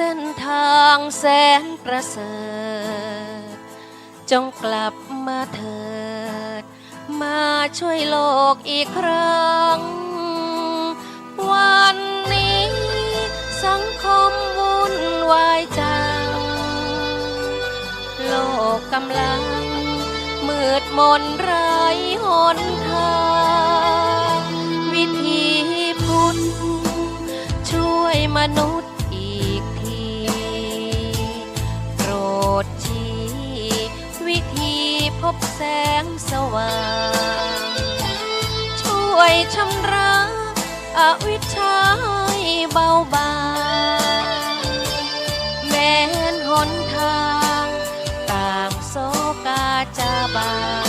เส้นทางแสนประเสริฐ จงกลับมาเถิด มาช่วยโลกอีกครั้ง วันนี้สังคมวุ่นวายจัง โลกกำลัง มืดมนไร้หนทางวิธีพุทธช่วยมนุษย์ ดชี้ วิธีพบแสงสว่าง ช่วยชำระอวิชชาเบาบางแม้นหนทาง ต่างโซกาจาบาง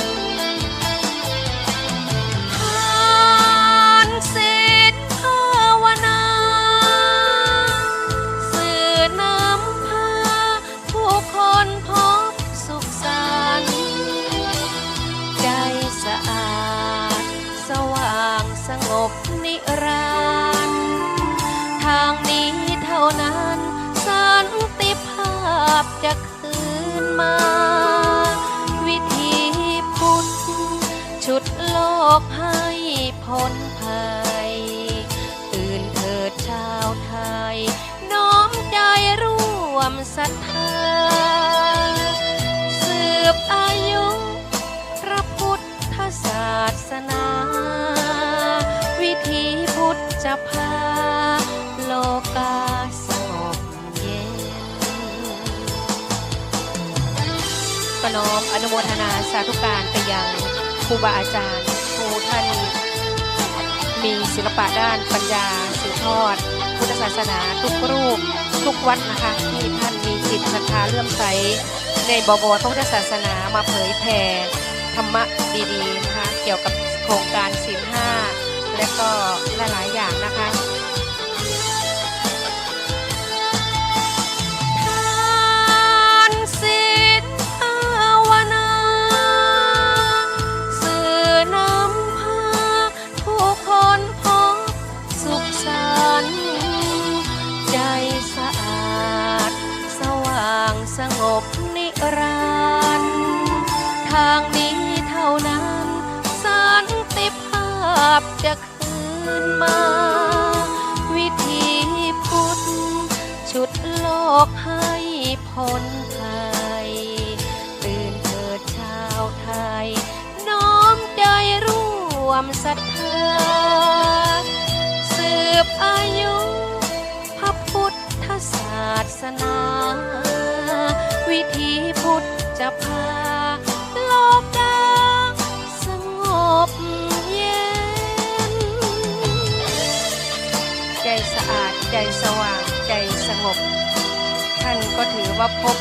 สงบนิรันดร์ทางนี้เท่านั้นสันติภาพจะคืนมา วิธีพุทธชุดโลกให้พ้นภัย ตื่นเถิดชาวไทย น้อมใจร่วมศรัทธาสืบอายุ พระพุทธศาสนา จะพาโลกาสงบเย็นประนอมอนุโมทนาสาธุการไปยังครูบาอาจารย์ครูท่านมีศิลปะด้านปัญญาสืบทอด พุทธศาสนาทุกรูป ทุกวัดนะคะ ที่ท่านมีจิตศรัทธาเลื่อมใสในบวรพระพุทธศาสนามาเผยแผ่ธรรมะดีๆนะคะเกี่ยวกับโครงการศีลห้า และก็หลายๆอย่างนะคะทานศีลภาวนาสื่อนำพาผู้คนพบสุขสันต์ใจสะอาดสว่างสงบนิรันดร์ทางาพจะคืนมา วิธีพุทธชุดโลกให้พ้นภัยตื่นเถิดชาวไทย น้อมใจร่วมศรัทธาสืบอายุพระพุทธศาสนา วิธีพุทธจะพา ใจสว่างใจสงบ ท่านก็ถือว่าพบ